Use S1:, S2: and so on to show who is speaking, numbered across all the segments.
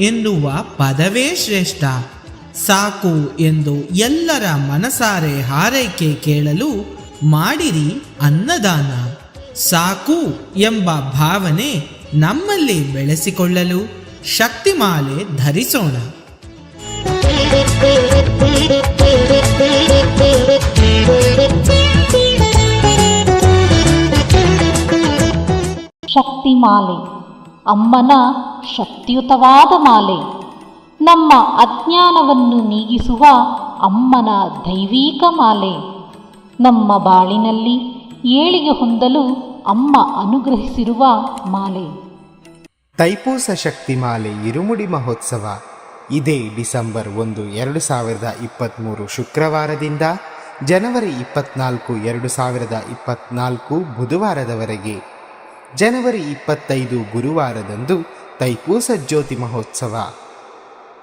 S1: ಎನ್ನುವ ಪದವೇ ಶ್ರೇಷ್ಠ. ಸಾಕು ಎಂದು ಎಲ್ಲರ ಮನಸಾರೆ ಹಾರೈಕೆ ಕೇಳಲು ಮಾಡಿರಿ ಅನ್ನದಾನ. ಸಾಕು ಎಂಬ ಭಾವನೆ ನಮ್ಮಲ್ಲಿ ಬೆಳೆಸಿಕೊಳ್ಳಲು ಶಕ್ತಿಮಾಲೆ ಧರಿಸೋಣ.
S2: ಶಕ್ತಿಮಾಲೆ. ಅಮ್ಮನ ಶಕ್ತಿಯುತವಾದ ಮಾಲೆ. ನಮ್ಮ ಅಜ್ಞಾನವನ್ನು ನೀಗಿಸುವ ಅಮ್ಮನ ದೈವೀಕ ಮಾಲೆ. ನಮ್ಮ ಬಾಳಿನಲ್ಲಿ ಏಳಿಗೆ ಹೊಂದಲು ಅಮ್ಮ ಅನುಗ್ರಹಿಸಿರುವ ಮಾಲೆ.
S3: ತೈಪೂಸ ಶಕ್ತಿಮಾಲೆ ಇರುಮುಡಿ ಮಹೋತ್ಸವ. ಇದೇ ಡಿಸೆಂಬರ್ ಒಂದು, ಎರಡು ಸಾವಿರದ ಇಪ್ಪತ್ತ್ಮೂರು ಶುಕ್ರವಾರದಿಂದ ಜನವರಿ ಇಪ್ಪತ್ನಾಲ್ಕು, ಎರಡು ಸಾವಿರದ ಇಪ್ಪತ್ನಾಲ್ಕು ಬುಧವಾರದವರೆಗೆ. ಜನವರಿ ಇಪ್ಪತ್ತೈದು ಗುರುವಾರದಂದು ತೈಪೂಸ ಜ್ಯೋತಿ ಮಹೋತ್ಸವ.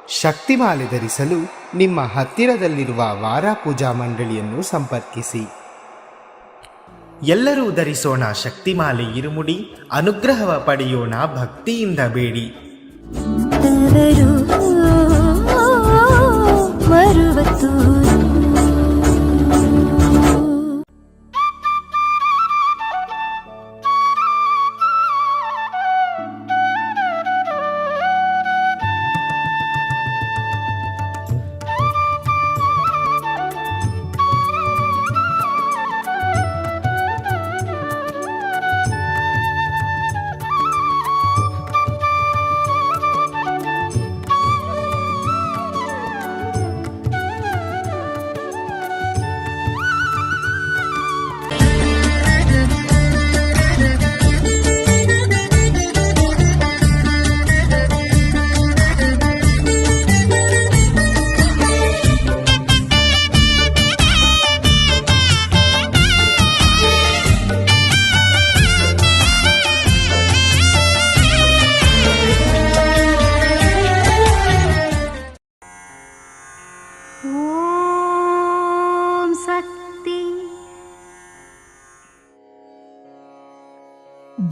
S3: ಶಕ್ತಿಮಾಲೆ ಧರಿಸಲು ನಿಮ್ಮ ಹತ್ತಿರದಲ್ಲಿರುವ ವಾರ ಪೂಜಾ ಮಂಡಳಿಯನ್ನು ಸಂಪರ್ಕಿಸಿ. ಎಲ್ಲರೂ ಧರಿಸೋಣ ಶಕ್ತಿಮಾಲೆ ಇರುಮುಡಿ, ಅನುಗ್ರಹವ ಪಡೆಯೋಣ ಭಕ್ತಿಯಿಂದ ಬೇಡಿ.
S4: ತವರು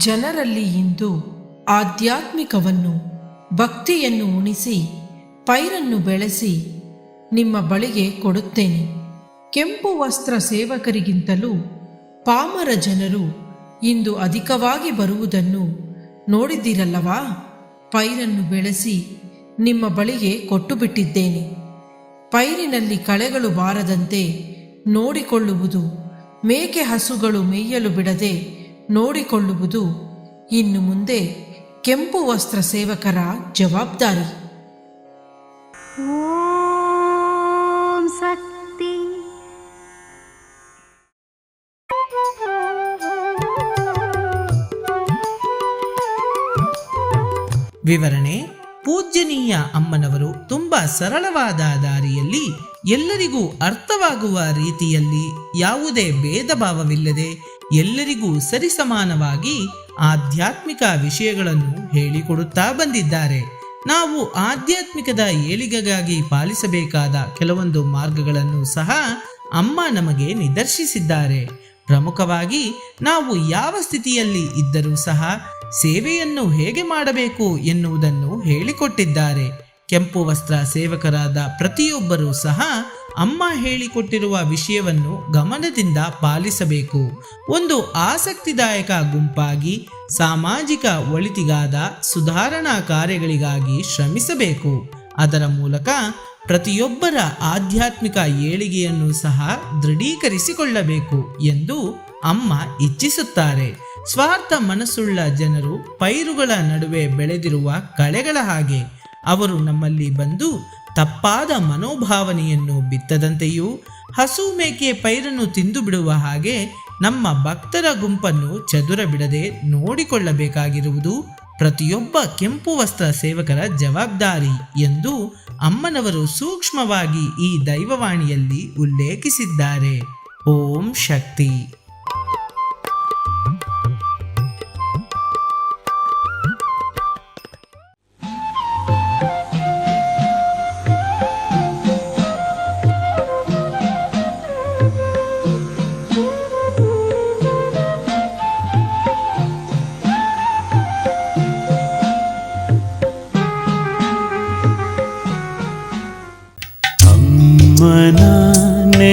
S5: ಜನರಲ್ಲಿ ಇಂದು ಆಧ್ಯಾತ್ಮಿಕವನ್ನು, ಭಕ್ತಿಯನ್ನು ಉಣಿಸಿ, ಪೈರನ್ನು ಬೆಳೆಸಿ ನಿಮ್ಮ ಬಳಿಗೆ ಕೊಡುತ್ತೇನೆ. ಕೆಂಪು ವಸ್ತ್ರ ಸೇವಕರಿಗಿಂತಲೂ ಪಾಮರ ಜನರು ಇಂದು ಅಧಿಕವಾಗಿ ಬರುವುದನ್ನು ನೋಡಿದ್ದೀರಲ್ಲವಾ? ಪೈರನ್ನು ಬೆಳೆಸಿ ನಿಮ್ಮ ಬಳಿಗೆ ಕೊಟ್ಟು ಬಿಟ್ಟಿದ್ದೇನೆ ಪೈರಿನಲ್ಲಿ ಕಳೆಗಳು ಬಾರದಂತೆ ನೋಡಿಕೊಳ್ಳುವುದು, ಮೇಕೆ ಹಸುಗಳು ಮೇಯಲು ಬಿಡದೆ ನೋಡಿಕೊಳ್ಳುವುದು ಇನ್ನು ಮುಂದೆ ಕೆಂಪು ವಸ್ತ್ರ ಸೇವಕರ ಜವಾಬ್ದಾರಿ.
S4: ಓಂ ಶಕ್ತಿ.
S1: ವಿವರಣೆ ಪೂಜ್ಯನೀಯ ಅಮ್ಮನವರು ತುಂಬಾ ಸರಳವಾದ ದಾರಿಯಲ್ಲಿ ಎಲ್ಲರಿಗೂ ಅರ್ಥವಾಗುವ ರೀತಿಯಲ್ಲಿ ಯಾವುದೇ ಭೇದ ಭಾವವಿಲ್ಲದೆ ಎಲ್ಲರಿಗೂ ಸರಿಸಮಾನವಾಗಿ ಆಧ್ಯಾತ್ಮಿಕ ವಿಷಯಗಳನ್ನು ಹೇಳಿಕೊಡುತ್ತಾ ಬಂದಿದ್ದಾರೆ. ನಾವು ಆಧ್ಯಾತ್ಮಿಕದ ಏಳಿಗೆಗಾಗಿ ಪಾಲಿಸಬೇಕಾದ ಕೆಲವೊಂದು ಮಾರ್ಗಗಳನ್ನು ಸಹ ಅಮ್ಮ ನಮಗೆ ನಿದರ್ಶಿಸಿದ್ದಾರೆ. ಪ್ರಮುಖವಾಗಿ ನಾವು ಯಾವ ಸ್ಥಿತಿಯಲ್ಲಿ ಇದ್ದರೂ ಸಹ ಸೇವೆಯನ್ನು ಹೇಗೆ ಮಾಡಬೇಕು ಎನ್ನುವುದನ್ನು ಹೇಳಿಕೊಟ್ಟಿದ್ದಾರೆ. ಕೆಂಪು ವಸ್ತ್ರ ಸೇವಕರಾದ ಪ್ರತಿಯೊಬ್ಬರೂ ಸಹ ಅಮ್ಮ ಹೇಳಿಕೊಟ್ಟಿರುವ ವಿಷಯವನ್ನು ಗಮನದಿಂದ ಪಾಲಿಸಬೇಕು. ಒಂದು ಆಸಕ್ತಿದಾಯಕ ಗುಂಪಾಗಿ ಸಾಮಾಜಿಕ ಒಳಿತಿಗಾದ ಸುಧಾರಣಾ ಕಾರ್ಯಗಳಿಗಾಗಿ ಶ್ರಮಿಸಬೇಕು. ಅದರ ಮೂಲಕ ಪ್ರತಿಯೊಬ್ಬರ ಆಧ್ಯಾತ್ಮಿಕ ಏಳಿಗೆಯನ್ನು ಸಹ ದೃಢೀಕರಿಸಿಕೊಳ್ಳಬೇಕು ಎಂದು ಅಮ್ಮ ಇಚ್ಛಿಸುತ್ತಾರೆ. ಸ್ವಾರ್ಥ ಮನಸ್ಸುಳ್ಳ ಜನರು ಪೈರುಗಳ ನಡುವೆ ಬೆಳೆದಿರುವ ಕಳೆಗಳ ಹಾಗೆ. ಅವರು ನಮ್ಮಲ್ಲಿ ಬಂದು ತಪ್ಪಾದ ಮನೋಭಾವನೆಯನ್ನು ಬಿತ್ತದಂತೆಯೂ ಹಸು ಮೇಕೆ ಪೈರನ್ನು ತಿಂದು ಬಿಡುವ ಹಾಗೆ ನಮ್ಮ ಭಕ್ತರ ಗುಂಪನ್ನು ಚದುರ ಬಿಡದೆ ನೋಡಿಕೊಳ್ಳಬೇಕಾಗಿರುವುದು ಪ್ರತಿಯೊಬ್ಬ ಕೆಂಪು ವಸ್ತ್ರ ಸೇವಕರ ಜವಾಬ್ದಾರಿ ಎಂದು ಅಮ್ಮನವರು ಸೂಕ್ಷ್ಮವಾಗಿ ಈ ದೈವವಾಣಿಯಲ್ಲಿ ಉಲ್ಲೇಖಿಸಿದ್ದಾರೆ. ಓಂ ಶಕ್ತಿ.